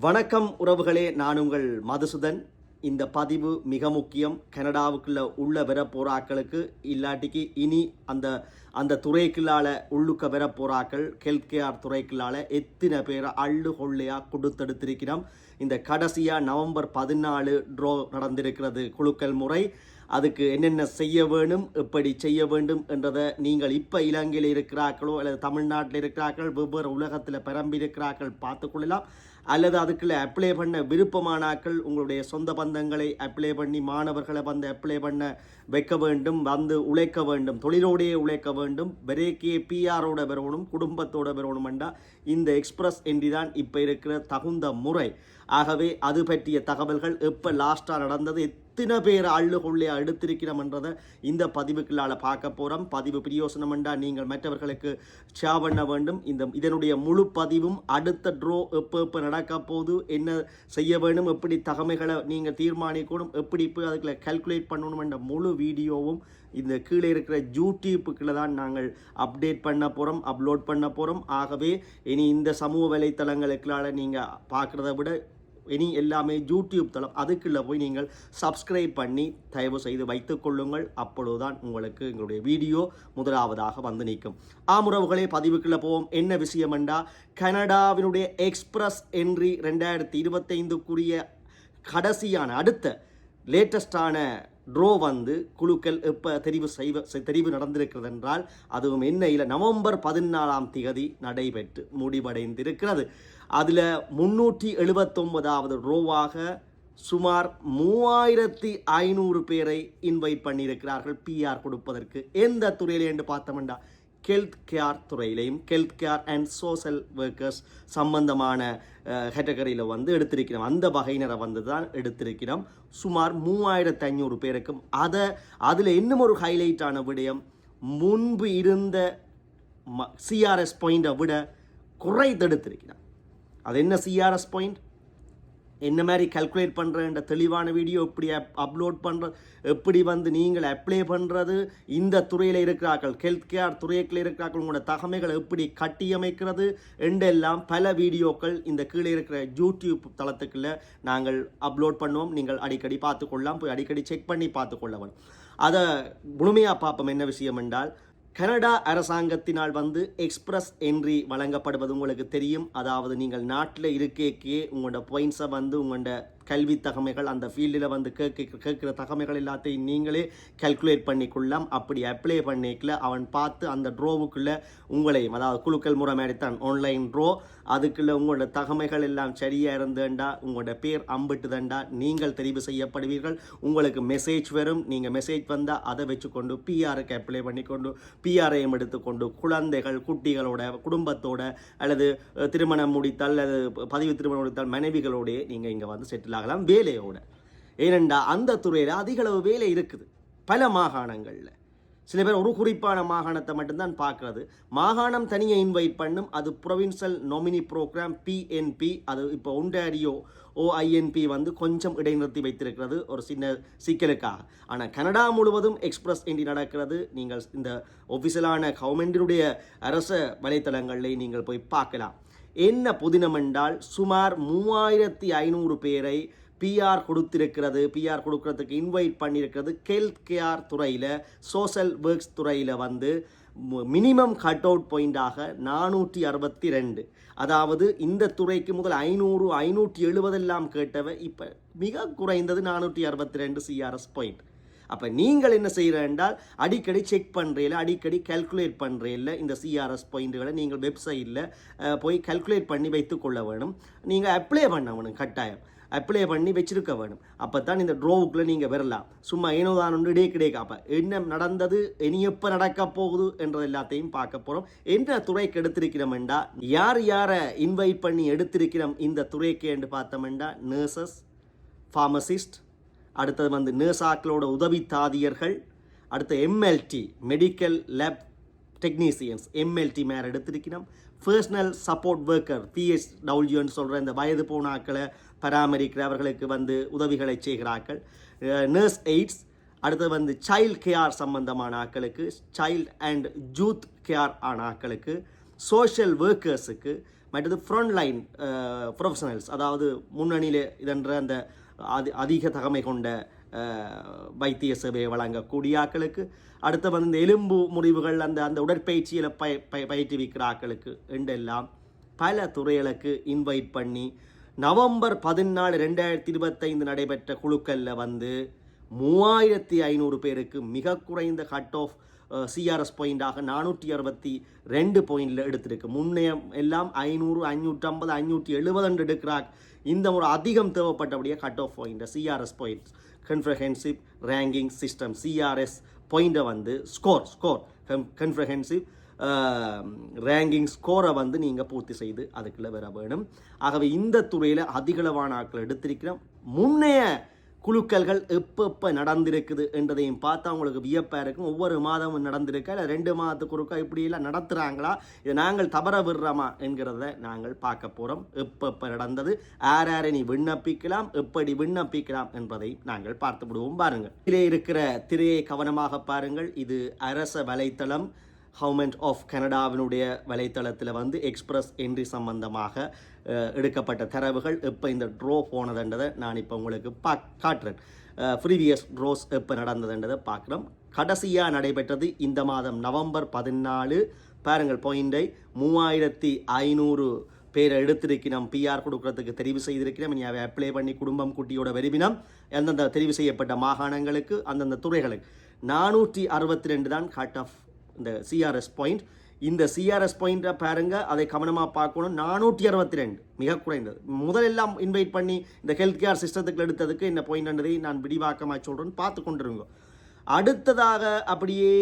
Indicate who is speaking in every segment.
Speaker 1: வணக்கம் உறவுகளே நான் உங்கள் மதுசுதன். இந்த பதிவு மிக முக்கியம். கனடாவுக்குள்ள உள்ள வர போராக்களுக்கு இல்லாட்டிக்கு இனி அந்த அந்த துறைக்குள்ளால உள்ளுக்க வர போராக்கள் ஹெல்த் கேர் துறைக்குள்ளால எத்தனை பேரை அள்ளு கொள்ளையாக கொடுத்தெடுத்திருக்கிறோம். இந்த கடைசியாக நவம்பர் பதினாலு ட்ரோ நடந்திருக்கிறது குழுக்கள் முறை. அதுக்கு என்னென்ன செய்ய வேணும் எப்படி செய்ய வேண்டும் என்றதை நீங்கள் இப்போ இலங்கையில் இருக்கிறார்களோ அல்லது தமிழ்நாட்டில் இருக்கிறார்கள் வெவ்வேறு உலகத்தில் பரம்பியிருக்கிறார்கள் பார்த்துக்கொள்ளலாம் அல்லது அதுக்குள்ள அப்ளை பண்ண விருப்பமானாக்கள் உங்களுடைய சொந்த பந்தங்களை அப்ளை பண்ணி மாணவர்களை வந்து அப்ளை பண்ண வைக்க வேண்டும் வந்து உழைக்க வேண்டும் தொழிலோடையே உழைக்க வேண்டும். வெரேக்கே பிஆரோட வரணும் குடும்பத்தோட வரணும் என்றால் இந்த எக்ஸ்பிரஸ் என்று தான் இப்போ இருக்கிற தகுந்த முறை. ஆகவே அது பற்றிய தகவல்கள் எப்போ லாஸ்ட்டாக நடந்தது எத்தனை பேர் அள்ளு எடுத்திருக்கிறோம்ன்றதை எடுத்திருக்கிறோம் என்றதை இந்த பதிவுக்குள்ளால் பார்க்க போகிறோம் பதிவு பிரியோசனம் என்றா நீங்கள் மற்றவர்களுக்கு ஷேர் பண்ண வேண்டும். இந்த இதனுடைய முழு பதிவும் அடுத்த ட்ரோ எப்போ எப்போ நடக்க போது என்ன செய்ய வேண்டும் எப்படி தகமைகளை நீங்கள் தீர்மானிக்கணும் எப்படி போய் அதுக்குள்ள கால்குலேட் பண்ணணும் என்ற முழு வீடியோவும் இந்த கீழே இருக்கிற யூடியூப்புக்குள்ள தான் நாங்கள் அப்டேட் பண்ண போகிறோம் அப்லோட் பண்ண போகிறோம் ஆகவே இனி இந்த சமூக வலைத்தளங்களுக்குள்ளால நீங்கள் பார்க்குறத விட இனி எல்லாமே யூடியூப் தளம். அதுக்குள்ளே போய் நீங்கள் சப்ஸ்கிரைப் பண்ணி தயவு செய்து வைத்துக் கொள்ளுங்கள். அப்பொழுதுதான் உங்களுக்கு எங்களுடைய வீடியோ முதலாவதாக வந்து நிற்கும் ஆமுறவுகளே பதிவுக்குள்ளே போவோம். என்ன விஷயம் என்றால் கனடாவினுடைய எக்ஸ்பிரஸ் என்ட்ரி ரெண்டாயிரத்தி இருபத்தைந்துக்குரிய கடைசியான அடுத்த லேட்டஸ்டான ட்ரோ வந்து குழுக்கள் எப்போ தெரிவு செய்வ செ- தெரிவு நடந்திருக்கிறது என்றால் அதுவும் என்ன இல்லை நவம்பர் பதினாலாம் திகதி நடைபெற்று முடிவடைந்திருக்கிறது. அதில் முன்னூற்றி எழுபத்தொன்பதாவது ரோவாக சுமார் மூவாயிரத்தி ஐநூறு பேரை இன்வைட் பண்ணியிருக்கிறார்கள் பிஆர் கொடுப்பதற்கு. எந்த துறையில் என்று பார்த்தோம்னா ஹெல்த் கேர் துறையிலையும் health care and social workers சம்பந்தமான கேட்டகரியில் வந்து எடுத்திருக்கிறோம். அந்த வகையினரை வந்து தான் எடுத்திருக்கிறோம். சுமார் மூவாயிரத்து ஐநூறு பேருக்கும். அதை அதில் இன்னும் ஒரு ஹைலைட்டான விடயம் முன்பு இருந்த சிஆர்எஸ் பாயிண்டை விட குறைத்தெடுத்திருக்கிறோம் அது என்ன சிஆர்எஸ் பாயிண்ட் என்ன மாதிரி கல்குலேட் பண்ணுறன்ற தெளிவான வீடியோ எப்படி அப் அப்லோட் பண்ணுற எப்படி வந்து நீங்கள் அப்ளை பண்ணுறது இந்த துறையில் இருக்கிறார்கள் ஹெல்த் கேர் துறையில் இருக்கிறார்கள் உங்களோட தகமைகளை எப்படி கட்டியமைக்கிறது? என்றெல்லாம் பல வீடியோக்கள் இந்த கீழே இருக்கிற யூடியூப் தளத்துக்குள்ள நாங்கள் அப்லோட் பண்ணுவோம். நீங்கள் அடிக்கடி பார்த்துக்கொள்ளலாம். போய் அடிக்கடி செக் பண்ணி பார்த்துக்கொள்ளவும். அதை முழுமையாக பார்ப்போம். என்ன விஷயம் என்றால் கனடா அரசாங்கத்தினால் வந்து எக்ஸ்பிரஸ் என்ட்ரி வழங்கப்படுவது உங்களுக்கு தெரியும். அதாவது நீங்கள் நாட்டில் இருக்கேக்கே உங்களோட பாயிண்ட்ஸை வந்து உங்களோட கல்வி தகமைகள் அந்த ஃபீல்டில் வந்து கேட்க கேட்குற தகமைகள் எல்லாத்தையும் நீங்களே கால்குலேட் பண்ணிக்கொள்ளலாம். அப்படி அப்ளை பண்ணிக்கல அவன் பார்த்து அந்த ட்ரோவுக்குள்ளே உங்களையும் அதாவது குழுக்கள் முறை தான் ஆன்லைன் ட்ரோ அதுக்குள்ளே உங்களோட தகமைகள் எல்லாம் சரியாக இருந்தேண்டா உங்களோட பேர் அம்பிட்டுதண்டா நீங்கள் தெரிவு செய்யப்படுவீர்கள் உங்களுக்கு மெசேஜ் வரும். நீங்கள் மெசேஜ் வந்தால் அதை வச்சுக்கொண்டு பிஆருக்கு அப்ளை பண்ணிக்கொண்டு பிஆர்ஐஎம் எடுத்துக்கொண்டு குழந்தைகள் குட்டிகளோட குடும்பத்தோட அல்லது திருமணம் முடித்தால் அல்லது பதிவு திருமணம் முடித்தால் மனைவிகளோடே நீங்கள் இங்கே வந்து செட்டில் ஆகலாம் வேலையோட. ஏனெண்டா அந்த துறையில் அதிகளவு வேலை இருக்குது. பல மாகாணங்களில். சில பேர் ஒரு குறிப்பான மாகாணத்தை மட்டும்தான் பார்க்கறது. மாகாணம் தனியாக இன்வைட் பண்ணும் அது ப்ரொவின்சல் நொமினி ப்ரோக்ராம் பிஎன்பி அது இப்போ ஒன்டாரியோ ஓஐஎன்பி வந்து கொஞ்சம் இடைநிறுத்தி வைத்திருக்கிறது ஒரு சின்ன சிக்கலுக்காக. ஆனால் கனடா முழுவதும் எக்ஸ்பிரஸ் என்டி நடக்கிறது. நீங்கள் இந்த ஒஃபிஷியலான கவர்மெண்டினுடைய அரச வலைத்தளங்களை நீங்கள் போய் பார்க்கலாம். என்ன புதினம் என்றால் சுமார் மூவாயிரத்தி ஐநூறு பேரை பிஆர் கொடுத்திருக்கிறது. பிஆர் கொடுக்கறதுக்கு இன்வைட் பண்ணியிருக்கிறது ஹெல்த் கேர் துறையில் சோஷியல் ஒர்க்ஸ் துறையில் வந்து மினிமம் கட் அவுட் பாயிண்டாக நானூற்றி அறுபத்தி ரெண்டு. அதாவது இந்த துறைக்கு முதல் ஐநூறு ஐநூற்றி எழுபதெல்லாம் கேட்டவ இப்போ மிக குறைந்தது நானூற்றி அறுபத்தி ரெண்டு சிஆர்எஸ் பாயிண்ட் அப்போ நீங்கள் என்ன செய்கிற என்றால் அடிக்கடி செக் பண்ணுறீல அடிக்கடி கால்குலேட் பண்ணுறீல இந்த சிஆர்எஸ் பாயிண்ட்டுகளை நீங்கள் வெப்சைட்டில் போய் கால்குலேட் பண்ணி வைத்துக்கொள்ள வேணும். நீங்கள் அப்ளை பண்ண வேணும் கட்டாயம். அப்ளை பண்ணி வச்சிருக்க வேணும். அப்போ தான் இந்த ட்ரோவுக்குள்ளே நீங்கள் வரலாம். சும்மா ஏனோ தான் ஒன்று டே கிடைக்க அப்போ என்ன நடந்தது இனி எப்போ நடக்க போகுது என்றது எல்லாத்தையும் பார்க்க போகிறோம் என்ன துறைக்கு எடுத்திருக்கிறோம்டா யார் யாரை இன்வைட் பண்ணி எடுத்திருக்கிறோம் இந்த துறைக்கு என்று பார்த்தோம்டா நர்சஸ் ஃபார்மசிஸ்ட் அடுத்தது வந்து நர்ஸாக்களோட உதவி தாதியர்கள் அடுத்து MLT medical lab technicians MLT மேர் எடுத்திருக்கிறோம் பர்சனல் சப்போர்ட் ஒர்க்கர் பிஎஸ் டபிள்யூன்னு சொல்கிற இந்த வயது போனாக்களை ஆட்களை பராமரிக்கிறவர்களுக்கு வந்து உதவிகளை செய்கிறார்கள். நர்ஸ் எய்ட்ஸ் அடுத்தது வந்து சைல்ட் கேர் சம்பந்தமான ஆட்களுக்கு சைல்ட் அண்ட் ஜூத் கேர் ஆன ஆட்களுக்கு சோஷியல் ஒர்க்கர்ஸுக்கு மற்றது ஃப்ரண்ட் லைன் ப்ரொஃபஷனல்ஸ் அதாவது முன்னணியில் இதென்ற அந்த அதி அதிக தகமை கொண்ட வைத்திய சேவையை வழங்கக்கூடிய ஆக்களுக்கு அடுத்து வந்து இந்த எலும்பு முறிவுகள் அந்த அந்த உடற்பயிற்சியில் பய பய பயிற்றுவிக்கிற ஆக்களுக்கு என்றெல்லாம் பல துறைகளுக்கு இன்வைட் பண்ணி நவம்பர் பதினாலு ரெண்டாயிரத்தி இருபத்தைந்து நடைபெற்ற குழுக்களில் வந்து மூவாயிரத்தி ஐநூறு பேருக்கு மிக குறைந்த கட் ஆஃப் சிஆர்எஸ் பாயிண்டாக நானூற்றி அறுபத்தி ரெண்டு பாயிண்டில் எடுத்திருக்கு. முன்னைய எல்லாம் ஐநூறு ஐநூற்றம்பது ஐநூற்றி எழுபது எடுக்கிறார். இந்த முறை அதிகம் தேவைப்பட்டபடியே cut off point CRS points comprehensive ranking system CRS பாயிண்ட்டை வந்து ஸ்கோர் ஸ்கோர் கன்ஃப்ரஹென்சிவ் ரேங்கிங் ஸ்கோரை வந்து நீங்கள் பூர்த்தி செய்து அதுக்குள்ளே வர வேணும். ஆகவே இந்த துறையில் அதிகளவான ஆட்கள் எடுத்திருக்கிறோம் முன்னைய குழுக்கள்கள் எப்போ எப்போ நடந்திருக்குது என்றதையும் பார்த்தா அவங்களுக்கு வியப்பாக இருக்கும். ஒவ்வொரு மாதமும் நடந்திருக்கா? இல்லை ரெண்டு மாதத்துக்கு ஒருக்கா இப்படியெல்லாம் நடத்துகிறாங்களா இதை நாங்கள் தவற விடுறோமா என்கிறத நாங்கள் பார்க்க போகிறோம் எப்போ எப்போ நடந்தது? யார் யாரை நீ விண்ணப்பிக்கலாம்? எப்படி விண்ணப்பிக்கலாம் என்பதை நாங்கள் பார்த்து விடுவோம் பாருங்கள். இதிலே இருக்கிற திரையை கவனமாக பாருங்கள். இது அரச வலைத்தளம். கவர்மெண்ட் ஆஃப் கனடாவினுடைய வலைத்தளத்தில் வந்து எக்ஸ்பிரஸ் என்ட்ரி சம்பந்தமாக எடுக்கப்பட்ட தரவுகள் எப்போ இந்த ட்ரோ போனதுன்றதை நான் இப்போ உங்களுக்கு பா காட்டுறேன். ப்ரீவியஸ் ட்ரோஸ் எப்போ நடந்ததுன்றதை பார்க்குறோம். கடைசியாக நடைபெற்றது இந்த மாதம் நவம்பர் பதினாலு. பாருங்கள் பாயிண்டை மூவாயிரத்தி ஐநூறு பேரை எடுத்திருக்கிறோம். பிஆர் கொடுக்கறதுக்கு தெரிவு செய்திருக்கிறோம். இனி அவை அப்ளை பண்ணி குடும்பம் குட்டியோட விரும்பினோம். அந்தந்த தெரிவு செய்யப்பட்ட மாகாணங்களுக்கு அந்தந்த துறைகளுக்கு. நானூற்றி அறுபத்தி ரெண்டு தான் கட் ஆஃப் இந்த சிஆர்எஸ் பாயிண்ட் இந்த சிஆர்எஸ் பாயிண்ட்டை பாருங்கள் அதை கவனமாக பார்க்கணும். நானூற்றி அறுபத்தி ரெண்டு மிக குறைந்தது. முதலெல்லாம் இன்வைட் பண்ணி இந்த ஹெல்த் கேர் சிஸ்டத்துக்கு எடுத்ததுக்கு இந்த பாயிண்ட்ன்றதை நான் விடிவாக்கமாக சொல்கிறேன்னு பார்த்து கொண்டிருங்க. அடுத்ததாக அப்படியே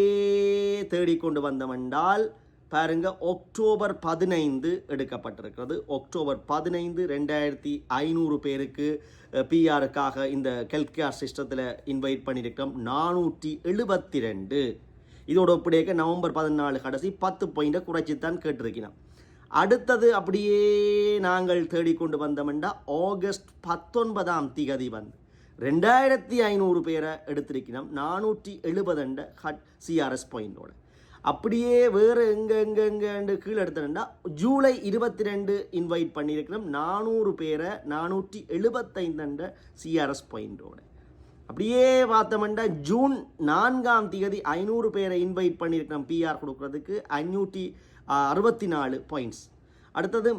Speaker 1: தேடிக்கொண்டு வந்தவென்றால் பாருங்க அக்டோபர் பதினைந்து எடுக்கப்பட்டிருக்கிறது. அக்டோபர் பதினைந்து ரெண்டாயிரத்தி ஐநூறு பேருக்கு பிஆருக்காக இந்த ஹெல்த் கேர் சிஸ்டத்தில் இன்வைட் பண்ணியிருக்கிறோம். நானூற்றி எழுபத்தி ரெண்டு. இதோட ஒப்படைக்க நவம்பர் பதினாலு கடைசி பத்து பாயிண்டை குறைச்சித்தான் கேட்டிருக்கிறான் அடுத்தது அப்படியே நாங்கள் தேடிக்கொண்டு வந்தோம்னா ஆகஸ்ட் பத்தொன்பதாம் திகதி வந்து ரெண்டாயிரத்தி ஐநூறு பேரை எடுத்திருக்கிறோம் நானூற்றி எழுபதுண்ட ஹட் சிஆர்எஸ் பாயிண்டோட அப்படியே வேறு எங்கே எங்கே எங்கேண்டு கீழே எடுத்தோம்னா ஜூலை இருபத்தி ரெண்டு இன்வைட் பண்ணியிருக்கிறோம். நானூறு பேரை நானூற்றி எழுபத்தைந்துண்ட சிஆர்எஸ் பாயிண்டோட அப்படியே பார்த்தோம்னா ஜூன் நான்காம் தேதி ஐநூறு பேரை இன்வைட் பண்ணியிருக்கிறோம் பிஆர் கொடுக்கறதுக்கு ஐநூற்றி அறுபத்தி நாலு பாயிண்ட்ஸ் அடுத்தது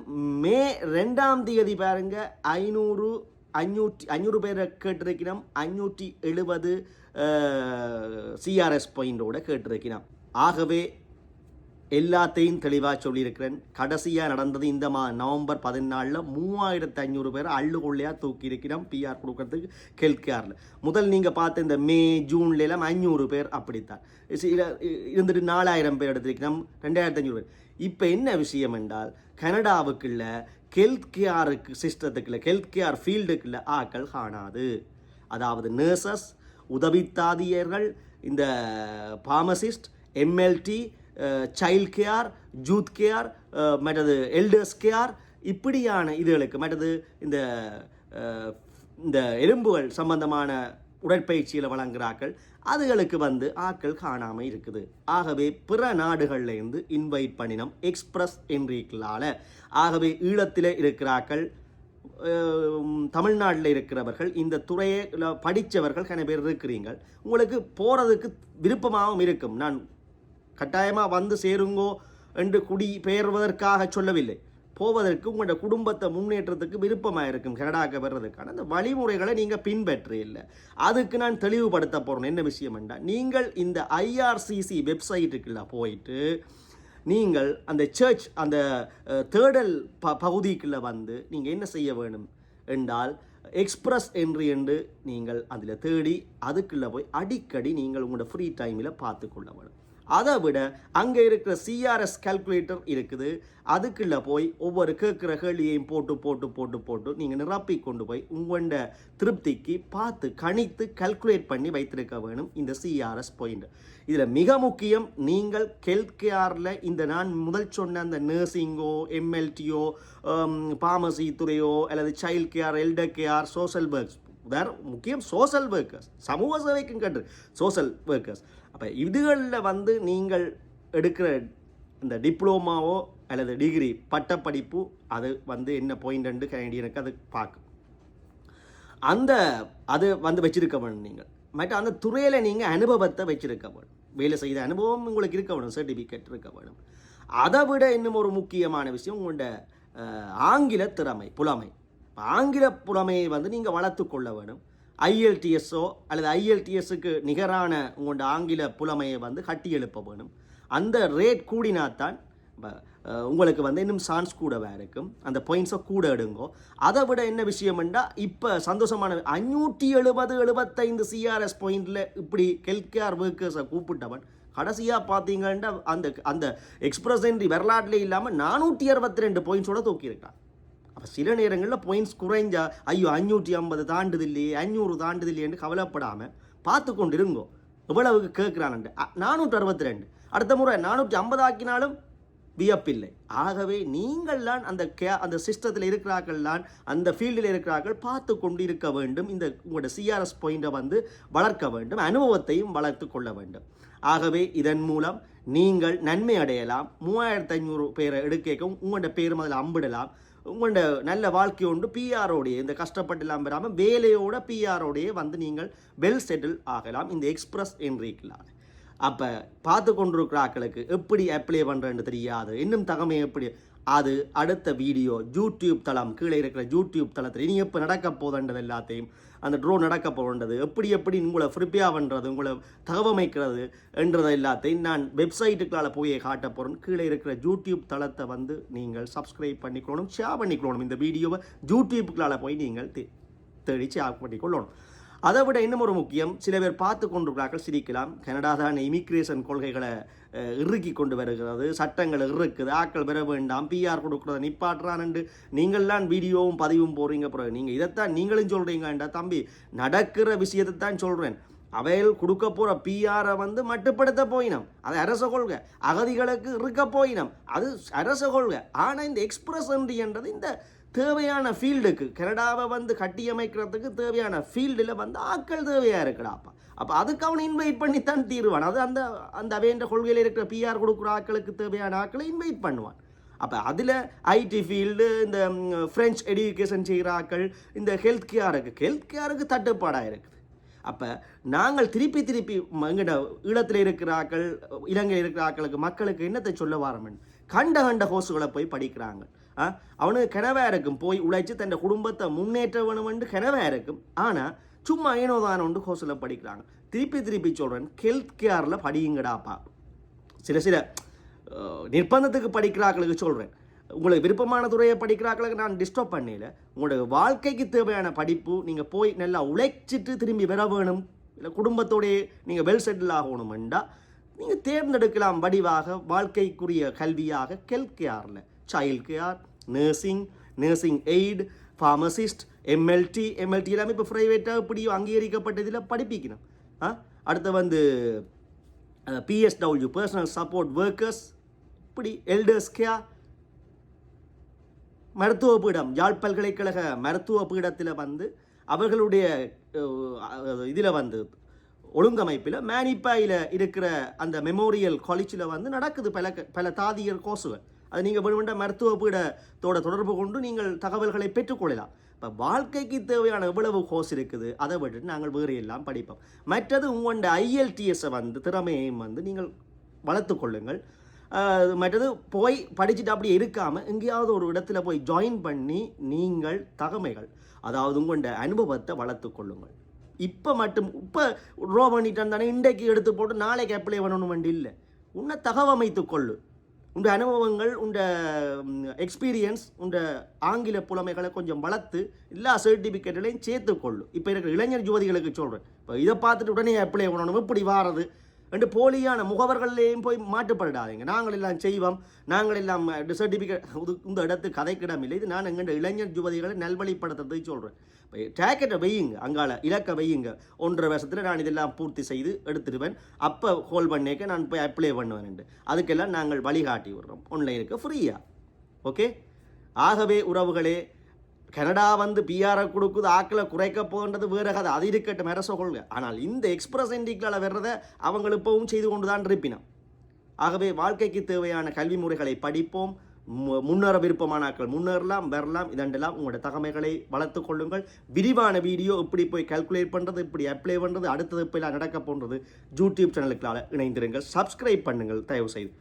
Speaker 1: மே ரெண்டாம் தேதி பாருங்க ஐநூறு அஞ்சூற்றி ஐநூறு பேரை கேட்டிருக்கிறோம். ஐநூற்றி எழுபது சிஆர்எஸ் பாயிண்டோட கேட்டிருக்கிறோம். ஆகவே எல்லாத்தையும் தெளிவாக சொல்லியிருக்கிறேன். கடைசியாக நடந்தது இந்த மா நவம்பர் பதினாலில் மூவாயிரத்து ஐநூறு பேர் அள்ளுகொள்ளையாக தூக்கி இருக்கிறோம் பிஆர் கொடுக்கறதுக்கு ஹெல்த் கேரில் முதல் நீங்கள் பார்த்த இந்த மே ஜூன்ல எல்லாம் ஐநூறு பேர் அப்படித்தான். இருந்துட்டு நாலாயிரம் பேர் எடுத்திருக்கிறோம். ரெண்டாயிரத்து ஐநூறு பேர். இப்போ என்ன விஷயம் என்றால் கனடாவுக்குள்ள ஹெல்த் கேருக்கு சிஸ்டத்துக்குள்ள ஹெல்த் கேர் ஃபீல்டுக்குள்ள ஆக்கள் காணாது. அதாவது நர்சஸ் உதவித்தாதியர்கள் இந்த pharmacist MLT child care youth care மற்றது எல்டர்ஸ் கேர் இப்படியான இதுகளுக்கு மற்றது இந்த uh, இந்த எலும்புகள் சம்பந்தமான உடற்பயிற்சியில் வழங்குகிறார்கள் அதுகளுக்கு வந்து ஆக்கள் காணாமல் இருக்குது. ஆகவே பிற நாடுகள்லேருந்து இன்வைட் பண்ணினோம் எக்ஸ்பிரஸ் என்ட்ரிக்களால் ஆகவே ஈழத்தில் இருக்கிறாக்கள் தமிழ்நாட்டில் இருக்கிறவர்கள் இந்த துறையை படித்தவர்கள் கன பேர் இருக்கிறீங்கள் உங்களுக்கு போகிறதுக்கு விருப்பமாகவும் இருக்கும். நான் கட்டாயமாக வந்து சேருங்கோ என்று குடி பெயர்வதற்காக சொல்லவில்லை. போவதற்கு உங்களோட குடும்பத்தை முன்னேற்றத்துக்கு விருப்பமாக இருக்கும் கனடாக்கு வர்றதுக்கான அந்த வழிமுறைகளை நீங்கள் பின்பற்ற இல்லை. அதுக்கு நான் தெளிவுபடுத்த போகிறேன் என்ன விஷயம் என்றால் நீங்கள் இந்த ஐஆர்சிசி வெப்சைட்டுக்குள்ள போயிட்டு நீங்கள் அந்த சர்ச் அந்த தேடல் ப பகுதிக்குள்ளே வந்து நீங்கள் என்ன செய்ய வேணும் என்றால் எக்ஸ்பிரஸ் என்று என்று நீங்கள் அதில் தேடி அதுக்குள்ளே போய் அடிக்கடி நீங்கள் உங்களோட ஃப்ரீ டைமில் பார்த்துக்கொள்ள வேணும் அதை விட அங்கே இருக்கிற சிஆர்எஸ் கால்குலேட்டர் இருக்குது. அதுக்குள்ளே போய் ஒவ்வொரு கேட்குற கேள்வியையும் போட்டு போட்டு போட்டு போட்டு நீங்கள் நிரப்பி கொண்டு போய் உங்களோட திருப்திக்கு பார்த்து கணித்து கல்குலேட் பண்ணி வைத்திருக்க வேணும் இந்த சிஆர்எஸ் பாயிண்ட் இதில் மிக முக்கியம் நீங்கள் கெல்கேஆரில் இந்த நான் முதல் சொன்ன அந்த நர்சிங்கோ எம்எல்டியோ பார்மசி துறையோ அல்லது child care elder care social works வேறு முக்கியம் சோஷியல் ஒர்க்கர்ஸ் சமூக சேவைக்கும் கண்டு சோஷியல் ஒர்க்கர்ஸ் அப்போ இதுகளில் வந்து நீங்கள் எடுக்கிற இந்த டிப்ளோமாவோ அல்லது டிகிரி பட்டப்படிப்பு அது வந்து என்ன பாயிண்ட் கனடியனுக்கு அது பார்க்கும் அந்த அது வந்து வச்சிருக்க வேணும் நீங்கள். மற்ற அந்த துறையில் நீங்கள் அனுபவத்தை வச்சிருக்க வேணும். வேலை செய்த அனுபவம் உங்களுக்கு இருக்க வேணும் சர்டிஃபிகேட் இருக்க வேணும். அதை விட இன்னும் ஒரு முக்கியமான விஷயம் உங்களோட ஆங்கில திறமை புலமை. ஆங்கில புலமையை வந்து நீங்கள் வளர்த்து கொள்ள வேணும். ஐஎல்டிஎஸ்ஸோ அல்லது ஐஎல்டிஎஸ்ஸுக்கு நிகரான உங்களோட ஆங்கில புலமையை வந்து கட்டி எழுப்ப வேணும். அந்த ரேட் கூடினாத்தான் உங்களுக்கு வந்து இன்னும் சான்ஸ் கூடவே இருக்கும். அந்த பாயிண்ட்ஸை கூட எடுங்கோ. அதை விட என்ன விஷயம்ண்டா இப்போ சந்தோஷமான அஞ்சூற்றி எழுபது எழுபத்தைந்து சிஆர்எஸ் பாயிண்டில் இப்படி ஹெல்த்கேர் ஒர்க்கர்ஸை கூப்பிட்டவன் கடைசியாக பார்த்தீங்கன்னா அந்த அந்த எக்ஸ்பிரஸ் என்ட்ரி வரலாற்றுலேயே இல்லாமல் நானூற்றி அறுபத்தி ரெண்டு பாயிண்ட்ஸோட தூக்கியிருக்கான். அப்போ சில நேரங்களில் பாயிண்ட்ஸ் குறைஞ்சா ஐயோ அஞ்சூற்றி ஐம்பது தாண்டுது இல்லையே அஞ்சூறு தாண்டுது இல்லையேன்னு கவலைப்படாமல் பார்த்து கொண்டு இருங்கோ எவ்வளவுக்கு கேட்குறான்ட்டு நானூற்றி அறுபத்தி ரெண்டு அடுத்த முறை நானூற்றி ஐம்பது ஆக்கினாலும் வியப்பில்லை. ஆகவே நீங்கள்தான் அந்த கே அந்த சிஸ்டத்தில் இருக்கிறார்கள்தான் அந்த ஃபீல்டில் இருக்கிறார்கள் பார்த்து கொண்டு இருக்க வேண்டும். இந்த உங்களோட சிஆர்எஸ் பாயிண்டை வந்து வளர்க்க வேண்டும் அனுபவத்தையும் வளர்த்து கொள்ள வேண்டும். ஆகவே இதன் மூலம் நீங்கள் நன்மை அடையலாம். மூவாயிரத்து ஐநூறு பேரை எடுக்கவும் உங்களோட பேர் முதல்ல அம்பிடலாம். உங்களோட நல்ல வாழ்க்கை உண்டு. பிஆரோடைய இந்த கஷ்டப்பட்டு இல்லாமல் வேலையோட பிஆரோடைய வந்து நீங்கள் வெல் செட்டில் ஆகலாம். இந்த எக்ஸ்பிரஸ் என்ட்ரிக்கலால் அப்போ பார்த்து கொண்டிருக்கிற ஆக்களுக்கு எப்படி அப்ளை பண்ணுறேன்னு தெரியாது. இன்னும் தகமை எப்படி? அது அடுத்த வீடியோ யூடியூப் தளம். கீழே இருக்கிற யூடியூப் தளத்தில் இனி எப்போ நடக்க போதன்றது எல்லாத்தையும் அந்த ட்ரோ நடக்க போகின்றது எப்படி எப்படி உங்களை ஃப்ரிப்பியாக பண்ணுறது உங்களை தகவமைக்கிறது என்றதை எல்லாத்தையும் நான் வெப்சைட்டுக்களால் போய் காட்ட போகிறேன் கீழே இருக்கிற யூடியூப் தளத்தை வந்து நீங்கள் சப்ஸ்கிரைப் பண்ணிக்கொள்ளணும் ஷேர் பண்ணிக்கொள்ளணும். இந்த வீடியோவை யூடியூப்புக்களால் போய் நீங்கள் தே- தேடி ஷேர் பண்ணிக்கொள்ளணும். அதை விட இன்னும் ஒரு முக்கியம் சில பேர் பார்த்து கொண்டிருக்கிறார்கள் சிரிக்கலாம். கனடா தான் இமிக்ரேஷன் கொள்கைகளை இறுக்கி கொண்டு வருகிறது. சட்டங்கள் இருக்குது ஆட்கள் பெற வேண்டாம். பிஆர் கொடுக்குறத நிப்பாட்டுறான்னு நீங்கள்லாம் வீடியோவும் பதிவும் போடுறீங்க பிறகு. நீங்கள் இதைத்தான் நீங்களும் சொல்கிறீங்கண்டா தம்பி நடக்கிற விஷயத்தை தான் சொல்கிறேன் அவைகள் கொடுக்க போகிற பிஆரை வந்து மட்டுப்படுத்த போயினம். அது அரச கொள்கை. அகதிகளுக்கு இருக்க போயினம். அது அரச கொள்கை. ஆனால் இந்த எக்ஸ்பிரஸ் என்றது இந்த தேவையான ஃபீல்டுக்கு கனடாவை வந்து கட்டியமைக்கிறதுக்கு தேவையான ஃபீல்டில் வந்து ஆட்கள் தேவையாக இருக்கிறாப்பா அப்போ அதுக்கு அவனை இன்வைட் பண்ணி தான் தீருவான். அது அந்த அந்த அவையன்ற கொள்கையில் இருக்கிற பிஆர் கொடுக்குற ஆட்களுக்கு தேவையான ஆட்களை இன்வைட் பண்ணுவான். அப்போ அதில் ஐடி ஃபீல்டு இந்த ஃப்ரெஞ்ச் எஜுகேஷன் செய்கிற ஆட்கள் இந்த ஹெல்த் கேருக்கு ஹெல்த் கேருக்கு தட்டுப்பாடாக இருக்குது. அப்போ நாங்கள் திருப்பி திருப்பி எங்கட ஈழத்தில் இருக்கிற ஆக்கள் இலங்கையில் இருக்கிற ஆக்களுக்கு மக்களுக்கு என்னத்தை சொல்ல வாரமன்? கண்ட கண்ட ஹோஸ்களை போய் படிக்கிறாங்க. அவனுக்கு கிணவா இருக்கும். போய் உழைச்சி தன் குடும்பத்தை முன்னேற்ற வேணுமென்று கிணவா இருக்கும். ஆனால் சும்மா ஏனோதான ஹோஸ்டலில் படிக்கிறாங்க. திருப்பி திருப்பி சொல்கிறேன் ஹெல்த் கேரில் படியுங்கடாப்பா சில சில அஹ், நிர்பந்தத்துக்கு படிக்கிறாக்களுக்கு சொல்கிறேன் உங்களுக்கு விருப்பமான துறையை படிக்கிறாக்களுக்கு நான் டிஸ்டர்ப் பண்ணல. உங்களோட வாழ்க்கைக்கு தேவையான படிப்பு நீங்கள் போய் நல்லா உழைச்சிட்டு திரும்பி வர வேணும். இல்லை குடும்பத்தோடைய நீங்கள் வெல் செட்டில் ஆகணுமெண்டா நீங்கள் தேர்ந்தெடுக்கலாம் வடிவாக வாழ்க்கைக்குரிய கல்வியாக health கேரில் child care nursing nursing aid pharmacist MLT MLT எல்லாமே இப்போ ப்ரைவேட்டாக இப்படி அங்கீகரிக்கப்பட்டதில் படிப்பிக்கணும். ஆ? அடுத்து வந்து பிஎஸ்டபிள்யூ பர்சனல் சப்போர்ட் ஒர்க்கர்ஸ் இப்படி எல்டர்ஸ் கேர் மருத்துவ பீடம் யாழ் பல்கலைக்கழக மருத்துவ பீடத்தில் வந்து அவர்களுடைய இதில் வந்து ஒழுங்கமைப்பில் மேனிப்பாயில் இருக்கிற அந்த மெமோரியல் காலேஜில் வந்து நடக்குது பல க- பல தாதியர் கோர்ஸுகள் அது நீங்கள் வேணுமென்ற மருத்துவ பீடத்தோட தொடர்பு கொண்டு நீங்கள் தகவல்களை பெற்றுக்கொள்ளலாம். இப்போ வாழ்க்கைக்கு தேவையான எவ்வளவு கோர்ஸ் இருக்குது அதை விட்டுட்டு நாங்கள் வேறு எல்லாம் படிப்போம். மற்றது உங்களோட ஐஎல்டிஎஸை வந்து திறமையையும் வந்து நீங்கள் வளர்த்து கொள்ளுங்கள். மற்றது போய் படிச்சுட்டு அப்படி இருக்காமல் எங்கேயாவது ஒரு இடத்துல போய் ஜாயின் பண்ணி நீங்கள் தகமைகள் அதாவது உங்களோட அனுபவத்தை வளர்த்து கொள்ளுங்கள். இப்போ மட்டும் இப்போ ட்ரோ பண்ணிட்டு தானே இன்றைக்கு எடுத்து போட்டு நாளைக்கு அப்ளை பண்ணணும் வேண்டி இல்லை. உன்னை தகவமைத்து கொள்ளு. உண்ட அனுபவங்கள் உண்ட எக்ஸ்பீரியன்ஸ் உண்ட ஆங்கில புலமைகளை கொஞ்சம் வளர்த்து எல்லா சர்டிஃபிகேட்களையும் சேர்த்துக்கொள்ளும் இப்போ இருக்கிற இளைஞர் ஜோதிகளுக்கு சொல்கிறேன் இப்போ இதை பார்த்துட்டு உடனே அப்ளை பண்ணணும் இப்படி வாரது? ரெண்டு போலியான முகவர்கள்லேயும் போய் மாட்டுப்படாதீங்க நாங்கள் எல்லாம் செய்வோம் நாங்கள் எல்லாம் சர்டிஃபிகேட் இந்த இடத்து கதைக்கிடம் இல்லை இது நான் எங்கள்ட இளைஞர் ஜுவதிகளை நல்வழிப்படுத்துறதை சொல்கிறேன் டேக்கெட்டை வையுங்க அங்கால இலக்க வையுங்க ஒன்றரை வருஷத்தில் நான் இதெல்லாம் பூர்த்தி செய்து எடுத்துடுவேன். அப்போ ஹோல் பண்ணிக்க நான் போய் அப்ளை பண்ணுவேன் அதுக்கெல்லாம் நாங்கள் வழிகாட்டி விடுறோம். ஆன்லைனுக்கு ஃப்ரீயாக ஓகே ஆகவே உறவுகளே கனடா வந்து பிஆரை கொடுக்குது ஆக்களை குறைக்க போகின்றது வேற கதை. அது இருக்கட்டும் அரச கொள்கை. ஆனால் இந்த எக்ஸ்பிரஸ் இண்டிக்கில் வர்றதை அவங்களுப்பவும் செய்து கொண்டு தான் இருப்பினோம். ஆகவே வாழ்க்கைக்கு தேவையான கல்வி முறைகளை படிப்போம். முன்னேற விருப்பமானாக்கள் முன்னேறலாம் வரலாம் இதண்டெல்லாம் உங்களோட தகமைகளை வளர்த்து கொள்ளுங்கள். விரிவான வீடியோ இப்படி போய் கால்குலேட் பண்ணுறது இப்படி அப்ளை பண்ணுறது அடுத்தது இப்படி நடக்க போன்றது யூடியூப் சேனலுக்களால் இணைந்திருங்கள். சப்ஸ்கிரைப் பண்ணுங்கள். தயவு செய்து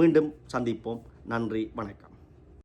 Speaker 1: மீண்டும் சந்திப்போம். நன்றி வணக்கம்.